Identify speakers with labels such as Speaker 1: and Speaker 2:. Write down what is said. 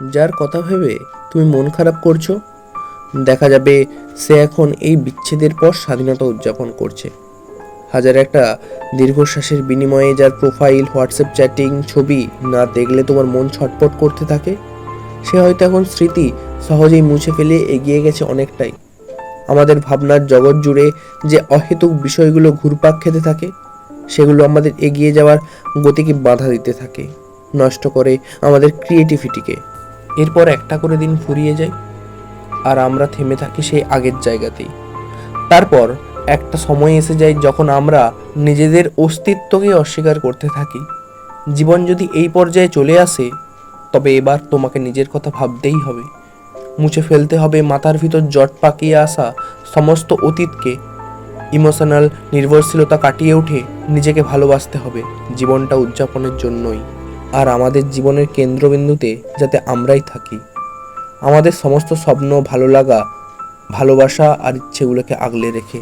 Speaker 1: যার কথা ভেবে তুমি মন খারাপ করছ? দেখা যাবে সে এখন এই বিচ্ছেদের পর স্বাধীনতা উদযাপন করছে। হাজার একটা দীর্ঘশ্বাসের বিনিময়ে যার প্রোফাইল হোয়াটসঅ্যাপ চ্যাটিং ছবি না দেখলে তোমার মন ছটপট করতে থাকে? সে হয়তো এখন স্মৃতি সহজেই মুছে ফেলে এগিয়ে গেছে অনেকটাই। আমাদের ভাবনার জগৎ জুড়ে যে অহেতুক বিষয়গুলো ঘুরপাক খেতে থাকে, সেগুলো আমাদের এগিয়ে যাওয়ার গতিকে বাধা দিতে থাকে, নষ্ট করে আমাদের ক্রিয়েটিভিটিকে এরপর একটা করে দিন ফুরিয়ে যায়, আর আমরা থেমে থাকি সেই আগের জায়গাতেই। তারপর একটা সময় এসে যায় যখন আমরা নিজেদের অস্তিত্বকে অস্বীকার করতে থাকি। জীবন যদি এই পর্যায়ে চলে আসে, তবে এবার তোমাকে নিজের কথা ভাবতেই হবে। মুছে ফেলতে হবে মাথার ভিতর জট পাকিয়ে আসা সমস্ত অতীতকে। ইমোশনাল নির্ভরশীলতা কাটিয়ে উঠে নিজেকে ভালোবাসতে হবে জীবনটা উদযাপনের জন্যই। আর আমাদের জীবনের কেন্দ্রবিন্দুতে যাতে আমরাই থাকি। আমাদের সমস্ত স্বপ্ন, ভালো লাগা, ভালোবাসা আর ইচ্ছেগুলোকে আগলে রেখে।